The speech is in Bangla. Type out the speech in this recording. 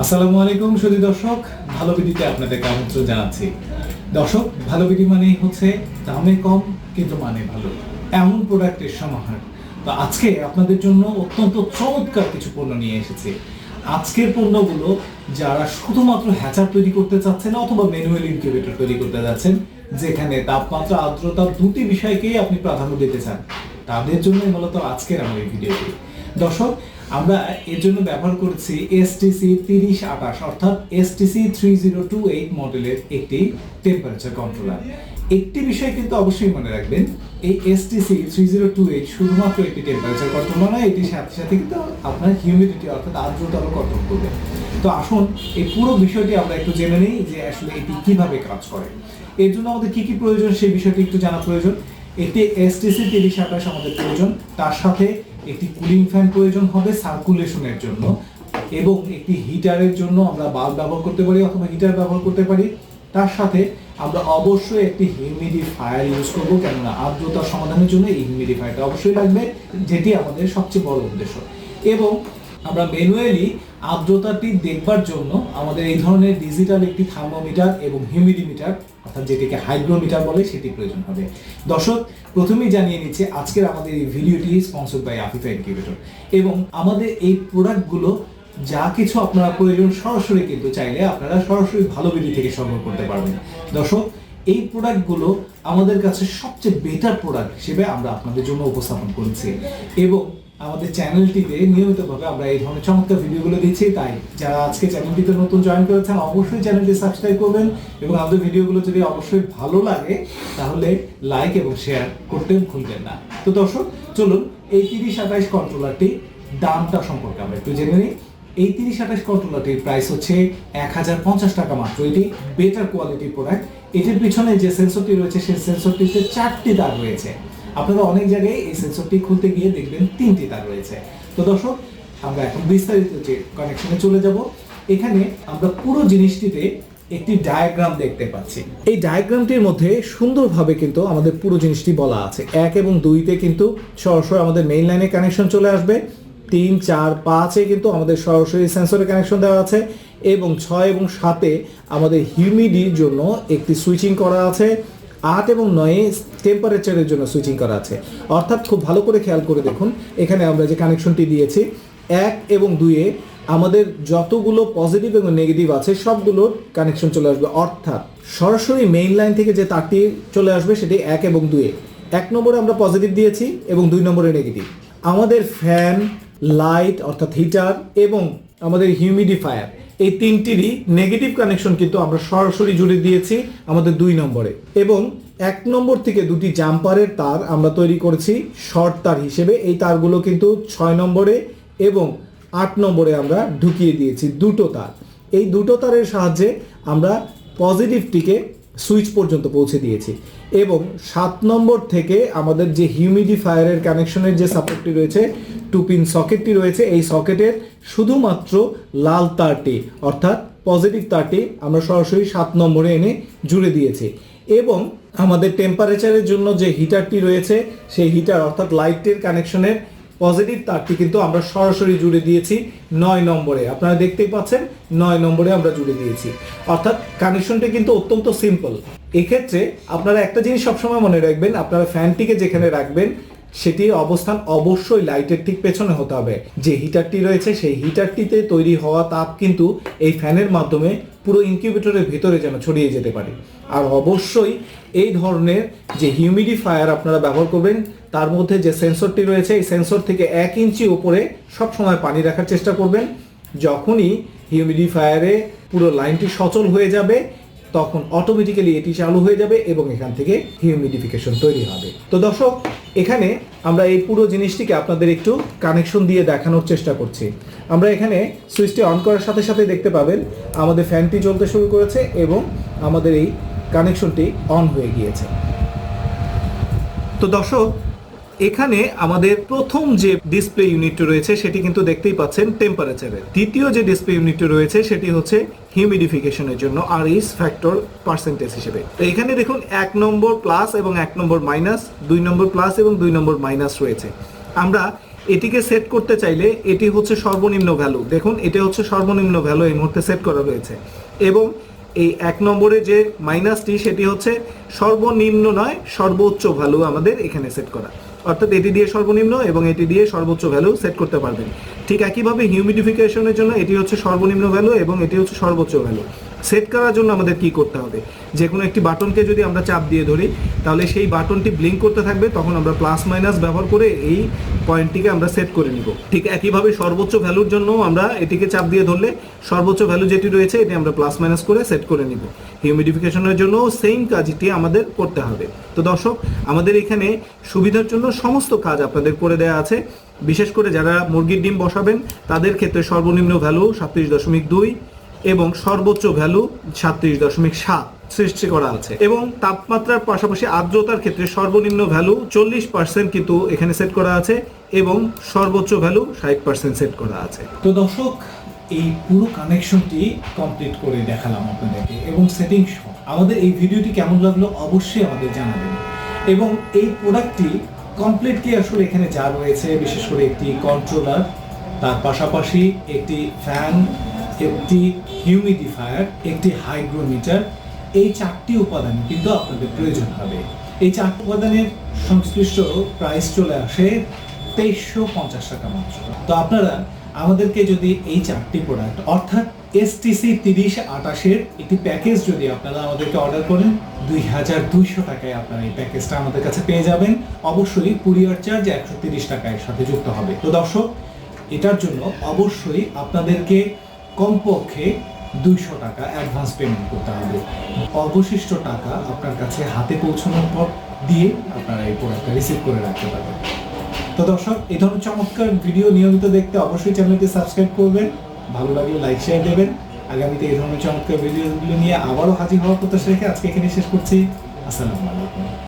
আসসালামু আলাইকুম সুধী দর্শক। ভালো বিডিতে আপনাদেরকে আমন্ত্রণ জানাচ্ছি। দর্শক, ভালো বিডি মানেই হচ্ছে দামে কম কিন্তু মানে ভালো। এমন প্রোডাক্টের সমাহার। তো আজকে আপনাদের জন্য অত্যন্ত চমৎকার কিছু পণ্য নিয়ে এসেছি। আজকের পণ্যগুলো যারা শুধুমাত্র হ্যাচার তৈরি করতে চাচ্ছেন অথবা ম্যানুয়াল ইনকিউবেটর তৈরি করতে যাচ্ছেন, যেখানে তাপমাত্রা, আর্দ্রতা দুটি বিষয়কেই আপনি প্রাধান্য দিতে চান, তাদের জন্যই মূলত আজকের আমার এই ভিডিওটি দর্শক আমরা এর জন্য ব্যবহার করেছি এসটিসি তিরিশ আঠাশ, অর্থাৎ STC three zero two eight মডেলের একটি টেম্পারেচার কন্ট্রোলার একটি বিষয় কিন্তু অবশ্যই মনে রাখবেন, এই STC three zero two eight শুধুমাত্র একটি টেম্পারেচার কন্ট্রোলার নয়, এটির সাথে সাথে কিন্তু আপনার হিউমিডিটি অর্থাৎ আর্দ্রতাও কন্ট্রোল করবে। তো আসুন, এই পুরো বিষয়টি আমরা একটু জেনে নিই যে আসলে এটি কীভাবে কাজ করে। এর জন্য আমাদের কি কি প্রয়োজন, সেই বিষয়টি একটু জানা প্রয়োজন। একটি এসটিসি তিরিশ আঠাশ আমাদের প্রয়োজন, তার সাথে একটি কুলিং ফ্যান প্রয়োজন হবে সার্কুলেশনের জন্য এবং একটি হিটারের জন্য আমরা বাল্ব ব্যবহার করতে পারি অথবা হিটার ব্যবহার করতে পারি। তার সাথে আমরা অবশ্যই একটি হিউমিডিফায়ার ইউজ করব, কেননা আর্দ্রতা সমাধানের জন্য এই হিউমিডিফায়ারটা অবশ্যই লাগবে, যেটি আমাদের সবচেয়ে বড় উদ্দেশ্য। এবং আমরা ম্যানুয়ালি আর্দ্রতাটি দেখবার জন্য আমাদের এই ধরনের ডিজিটাল একটি থার্মোমিটার এবং হিউমিডিমিটার, অর্থাৎ যেটিকে হাইগ্রোমিটার বলে সেটি প্রয়োজন হবে। দর্শক, প্রথমেই জানিয়ে নিচ্ছে, আজকের আমাদের এই ভিডিওটি স্পন্সর বাই আফিফা ইনকিউবেটর এবং আমাদের এই প্রোডাক্টগুলো যা কিছু আপনারা প্রয়োজন সরাসরি কিন্তু চাইলে আপনারা সরাসরি ভালো বিধি থেকে সংগ্রহ করতে পারবেন। দর্শক, এই প্রোডাক্টগুলো আমাদের কাছে সবচেয়ে বেটার প্রোডাক্ট হিসেবে আমরা আপনাদের জন্য উপস্থাপন করেছি। এবং আমাদের চ্যানেলটিতে নিয়মিতভাবে আমরা এই ধরনের চমৎকার ভিডিওগুলো দিচ্ছি, তাই যারা আজকে চ্যানেলটিতে নতুন জয়েন করেছেন, অবশ্যই চ্যানেলটি সাবস্ক্রাইব করবেন এবং আমাদের ভিডিওগুলো যদি অবশ্যই ভালো লাগে, তাহলে লাইক এবং শেয়ার করতে ভুলবেন না। তো দর্শক, চলুন এই তিরিশ আঠাইশ কন্ট্রোলারটি দামটা সম্পর্কে আমরা একটু জেনে নিই। এই তিরিশ আঠাশ কন্ট্রোলারটির প্রাইস হচ্ছে এক হাজার পঞ্চাশ টাকা মাত্র। এটি বেটার কোয়ালিটির প্রোডাক্ট এটির পিছনে যে সেন্সরটি রয়েছে, সেই সেন্সরটিতে চারটি দাগ রয়েছে। আপনারা অনেক জায়গায় এই সেন্সরটি খুলতে গিয়ে দেখবেন তিনটি তার রয়েছে। তো দর্শক, আমরা এখন বিস্তারিত যে কানেকশনে চলে যাব, এখানে আমরা পুরো জিনিসটিতে একটি ডায়াগ্রাম দেখতে পাচ্ছি। এই ডায়াগ্রামটির মধ্যে সুন্দরভাবে কিন্তু আমাদের পুরো জিনিসটি বলা আছে। এক এবং দুইতে কিন্তু সরাসরি আমাদের মেইন লাইনে কানেকশন চলে আসবে। তিন, চার, পাঁচে কিন্তু আমাদের সরাসরি সেন্সরের কানেকশন দেওয়া আছে এবং ছয় এবং সাতে আমাদের হিউমিডির জন্য একটি সুইচিং করা আছে। আট এবং নয়ে টেম্পারেচারের জন্য সুইচিং করা আছে। অর্থাৎ খুব ভালো করে খেয়াল করে দেখুন, এখানে আমরা যে কানেকশনটি দিয়েছি, এক এবং দুইয়ে আমাদের যতগুলো পজিটিভ এবং নেগেটিভ আছে, সবগুলোর কানেকশন চলে আসবে। অর্থাৎ সরাসরি মেইন লাইন থেকে যে তারটি চলে আসবে, সেটি এক এবং দুয়ে এক নম্বরে আমরা পজিটিভ দিয়েছি এবং দুই নম্বরে নেগেটিভ আমাদের ফ্যান লাইট অর্থাৎ হিটার এবং আমাদের হিউমিডিফায়ার এই তিনটিরই নেগেটিভ কানেকশন কিন্তু আমরা সরাসরি জুড়ে দিয়েছি আমাদের দুই নম্বরে। এবং এক নম্বর থেকে দুটি জাম্পারের তার আমরা তৈরি করেছি শর্ট তার হিসেবে। এই তারগুলো কিন্তু ছয় নম্বরে এবং আট নম্বরে আমরা ঢুকিয়ে দিয়েছি দুটো তার। এই দুটো তারের সাহায্যে আমরা পজিটিভটিকে সুইচ পর্যন্ত পৌঁছে দিয়েছি। এবং সাত নম্বর থেকে আমাদের যে হিউমিডিফায়ারের কানেকশনের যে সাপোর্টটি রয়েছে টু পিন সকেটটি রয়েছে, এই সকেটের শুধুমাত্র লাল তারটি, অর্থাৎ পজিটিভ তারটি আমরা সরাসরি সাত নম্বরে এনে জুড়ে দিয়েছি। এবং আমাদের টেম্পারেচারের জন্য যে হিটারটি রয়েছে, সেই হিটার অর্থাৎ লাইটের কানেকশনের পজিটিভ তারটি কিন্তু আমরা সরাসরি জুড়ে দিয়েছি নয় নম্বরে। আপনারা দেখতেই পাচ্ছেন, নয় নম্বরে আমরা জুড়ে দিয়েছি। অর্থাৎ কানেকশনটি কিন্তু অত্যন্ত সিম্পল এক্ষেত্রে আপনারা একটা জিনিস সবসময় মনে রাখবেন, আপনারা ফ্যানটিকে যেখানে রাখবেন, সেটির অবস্থান অবশ্যই লাইটের ঠিক পেছনে হতে হবে। যে হিটারটি রয়েছে, সেই হিটারটিতে তৈরি হওয়া তাপ কিন্তু এই ফ্যানের মাধ্যমে পুরো ইনকিউবেটরের ভেতরে যেন ছড়িয়ে যেতে পারে। আর অবশ্যই এই ধরনের যে হিউমিডিফায়ার আপনারা ব্যবহার করবেন তার মধ্যে যে সেন্সরটি রয়েছে, এই সেন্সর থেকে এক ইঞ্চি উপরে সবসময় পানি রাখার চেষ্টা করবেন। যখনই হিউমিডিফায়ারে পুরো লাইনটি সচল হয়ে যাবে, তখন অটোমেটিক্যালি এটি চালু হয়ে যাবে এবং এখান থেকে হিউমিডিফিকেশন তৈরি হবে। তো দর্শক, এখানে আমরা এই পুরো জিনিসটিকে আপনাদের একটু কানেকশন দিয়ে দেখানোর চেষ্টা করছি। আমরা এখানে সুইচটি অন করার সাথে সাথে দেখতে পাবেন, আমাদের ফ্যানটি চলতে শুরু করেছে এবং আমাদের এই কানেকশনটি অন হয়ে গিয়েছে। তো দর্শক এখানে আমাদের প্রথম যে ডিসপ্লে ইউনিটটি রয়েছে, সেটি কিন্তু দেখতেই পাচ্ছেন টেম্পারেচারের দ্বিতীয় যে ডিসপ্লে ইউনিটটি রয়েছে, সেটি হচ্ছে হিউমিডিফিকেশনের জন্য, আর ইস ফ্যাক্টর পার্সেন্টেজ হিসেবে। তো এখানে দেখুন, এক নম্বর প্লাস এবং এক নম্বর মাইনাস দুই নম্বর প্লাস এবং দুই নম্বর মাইনাস রয়েছে। আমরা এটিকে সেট করতে চাইলে, এটি হচ্ছে সর্বনিম্ন ভ্যালু দেখুন, এটা হচ্ছে সর্বনিম্ন ভ্যালু এই মুহূর্তে সেট করা রয়েছে। এবং এই এক নম্বরে যে মাইনাসটি সেটি হচ্ছে সর্বনিম্ন নয়, সর্বোচ্চ ভ্যালু আমাদের এখানে সেট করা। অর্থাৎ এটি দিয়ে সর্বনিম্ন এবং এটি দিয়ে সর্বোচ্চ ভ্যালু সেট করতে পারবেন। ঠিক একইভাবে হিউমিডিফিকেশনের জন্য এটি হচ্ছে সর্বনিম্ন ভ্যালু এবং এটি হচ্ছে সর্বোচ্চ ভ্যালু সেট করার জন্য আমাদের কি করতে হবে? যে কোনো একটি বাটনকে যদি আমরা চাপ দিয়ে ধরি, তাহলে সেই বাটনটি ব্লিঙ্ক করতে থাকবে, তখন আমরা প্লাস মাইনাস ব্যবহার করে এই পয়েন্টটিকে আমরা সেট করে নিব। ঠিক একইভাবে সর্বোচ্চ ভ্যালুর জন্য আমরা এটিকে চাপ দিয়ে ধরলে, সর্বোচ্চ ভ্যালু যেটি রয়েছে, এটি আমরা প্লাস মাইনাস করে সেট করে নিব। হিউমিডিফিকেশনের জন্য সেম কাজটি আমাদের করতে হবে। তো দর্শক, আমাদের এখানে সুবিধার জন্য সমস্ত কাজ আপনাদের করে দেওয়া আছে। বিশেষ করে যারা মুরগির ডিম বসাবেন, তাদের ক্ষেত্রে সর্বনিম্ন ভ্যালু সাতত্রিশ দশমিক দুই এবং সর্বোচ্চ ভ্যালু সাতত্রিশ দশমিক সাত সৃষ্টি করা আছে। এবং তাপমাত্রার পাশাপাশি আর্দ্রতার ক্ষেত্রে সর্বনিম্ন ভ্যালু চল্লিশ পার্সেন্ট কিন্তু এখানে সেট করা আছে এবং সর্বোচ্চ ভ্যালু ষাট পার্সেন্ট সেট করা আছে। তো দর্শক, এই পুরো কানেকশনটি কমপ্লিট করে দেখালাম আপনাদেরকে এবং সেটিং সহ। আমাদের এই ভিডিওটি কেমন লাগল অবশ্যই আমাদের জানাবেন। এবং এই প্রোডাক্টটি কমপ্লিটলি আসলে এখানে যা রয়েছে, বিশেষ করে একটি কন্ট্রোলার তার পাশাপাশি একটি ফ্যান একটি হিউমিডিফায়ার একটি হাইগ্রোমিটার এই চারটি উপাদান কিন্তু আপনাদের প্রয়োজন হবে। এই চারটি উপাদানের সংশ্লিষ্ট প্রাইস চলে আসে তেইশশো পঞ্চাশ টাকা মাত্র। তো আপনারা আমাদেরকে যদি এই চারটি প্রোডাক্ট অর্থাৎ এসটিসি তিরিশ আটাশের একটি প্যাকেজ যদি আপনারা আমাদেরকে অর্ডার করেন, দুই হাজার দুইশো টাকায় আপনারা এই প্যাকেজটা আমাদের কাছে পেয়ে যাবেন। অবশ্যই কুরিয়ার চার্জ একশো তিরিশ টাকায় সাথে যুক্ত হবে। তো দর্শক, এটার জন্য অবশ্যই আপনাদেরকে কমপক্ষে দুইশো টাকা অ্যাডভান্স পেমেন্ট করতে হবে। অবশিষ্ট টাকা আপনার কাছে হাতে পৌঁছানোর পর দিয়ে আপনারা এই প্রোডাক্টটা রিসিভ করে রাখতে পারবেন। তো দর্শক, এই ধরনের চমৎকার ভিডিও নিয়মিত দেখতে অবশ্যই চ্যানেলটি সাবস্ক্রাইব করবেন, ভালো লাগলে লাইক শেয়ার দেবেন। আগামীতে এই ধরনের চমৎকার ভিডিওগুলো নিয়ে আবারও হাজির হওয়ার প্রত্যাশা রেখে আজকে এখানে শেষ করছি। আসসালামু আলাইকুম।